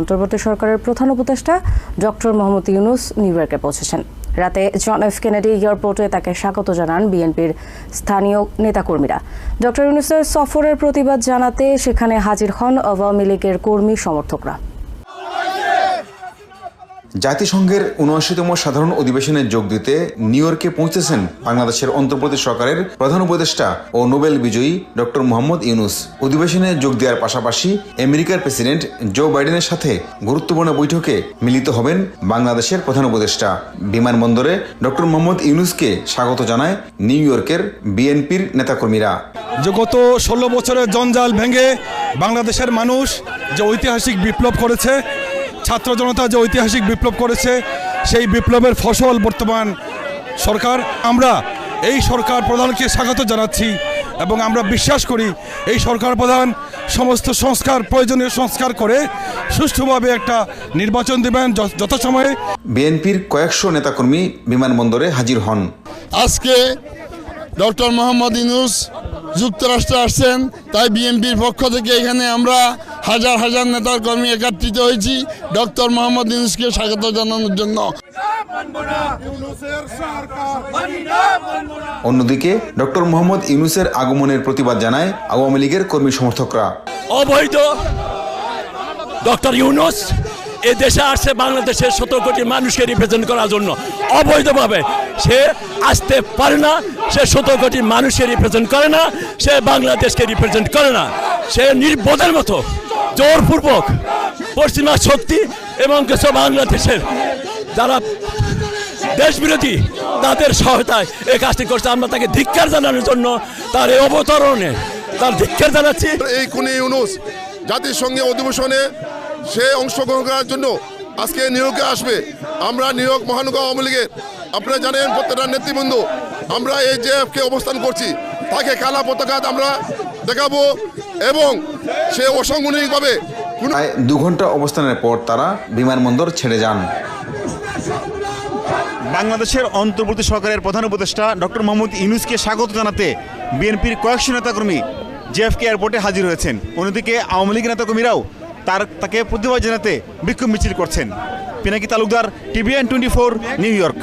অন্তর্বর্তী সরকারের প্রধান উপদেষ্টা ডক্টর মোহাম্মদ ইউনুস নিউ ইয়র্কে পৌঁছেছেন। রাতে জন এফ কেনেডি এয়ারপোর্টে তাকে স্বাগত জানান বিএনপির স্থানীয় নেতাকর্মীরা। ডক্টর ইউনুসের সফরের প্রতিবাদ জানাতে সেখানে হাজির হন আওয়ামী লীগের কর্মী সমর্থকরা। জাতিসংঘের উনআশিতম সাধারণ অধিবেশনে যোগ দিতে নিউ ইয়র্কে পৌঁছেছেন বাংলাদেশের অন্তর্বর্তী সরকারের প্রধান উপদেষ্টা ও নোবেল বিজয়ী ডক্টর মোহাম্মদ ইউনুস। অধিবেশনে যোগ দেওয়ার পাশাপাশি আমেরিকার প্রেসিডেন্ট জো বাইডেনের সাথে গুরুত্বপূর্ণ বৈঠকে মিলিত হবেন বাংলাদেশের প্রধান উপদেষ্টা। বিমানবন্দরে ডক্টর মোহাম্মদ ইউনুসকে স্বাগত জানায় নিউ ইয়র্কের বিএনপির নেতাকর্মীরা। যে গত ষোলো বছরের জঞ্জাল ভেঙে বাংলাদেশের মানুষ যে ঐতিহাসিক বিপ্লব করেছে ছাত্র জনতা যে ঐতিহাসিক বিপ্লব করেছে সেই বিপ্লবের ফসল বর্তমান সরকার। আমরা এই সরকার প্রধানকে স্বাগত জানাচ্ছি এবং আমরা বিশ্বাস করি এই সরকার প্রধান সমস্ত সংস্কার প্রয়োজনীয় সংস্কার করে সুষ্ঠুভাবে একটা নির্বাচন দেবেন যথাসময়ে। বিএনপির কয়েকশো নেতাকর্মী বিমানবন্দরে হাজির হন। আজকে ডক্টর মোহাম্মদ ইনুস যুক্তরাষ্ট্রে আসছেন তাই বিএনপির পক্ষ থেকে এখানে আমরা হাজার হাজার নেতার কর্মী একত্রিত হয়েছি। ডক্টর মোহাম্মদ ইনুসকে স্বাগত জানানোর জন্য। অন্যদিকে ডক্টর মোহাম্মদ ইউনুসের আগমনের প্রতিবাদ জানায় আওয়ামী লীগের কর্মী সমর্থকরা। অবৈধ ডক্টর ইউনুস এ দেশে আসছে বাংলাদেশের সতেরো কোটি মানুষকে রিপ্রেজেন্ট করার জন্য। অবৈধভাবে সে আসতে পারে না সে সতেরো কোটি মানুষকে রিপ্রেজেন্ট করে না সে বাংলাদেশকে রিপ্রেজেন্ট করে না। সে নির্বোধের মতো জোরপূর্বক পশ্চিমা শক্তি এবং কিছু বাংলাদেশের যারা দেশ বিরোধী তাদের সহায়তায় এই কাজটি করছে। আমরা তাকে ধিক্ষার জানানোর জন্য তার এই অবতরণে তার ধিক্ষার জানাচ্ছি। এই খুনি ইউনুস জাতিসংঘে অধিবেশনে সে অংশগ্রহণ করার জন্য আজকে নিয়োগে আসবে। আমরা নিয়োগ মহানগর আওয়ামী লীগের, আপনারা জানেন প্রত্যেকটা নেতৃবৃন্দ, আমরা এই যে অবস্থান করছি। তাকে কালা পতাকা আমরা দেখাবো। এবং সে অসাংগঠনিকভাবে দু ঘণ্টা অবস্থানের পর তারা বিমানবন্দর ছেড়ে যান। বাংলাদেশের অন্তর্বর্তী সরকারের প্রধান উপদেষ্টা ডক্টর মোহাম্মদ ইউনুসকে স্বাগত জানাতে বিএনপির কয়েকশো নেতাকর্মী জেএফকে এয়ারপোর্টে হাজির হয়েছেন। অন্যদিকে আওয়ামী লীগ নেতাকর্মীরাও তার তাকে প্রতিবাদ জানাতে বিক্ষোভ মিছিল করছেন। Pinaki Talukdar TBN twenty four New York.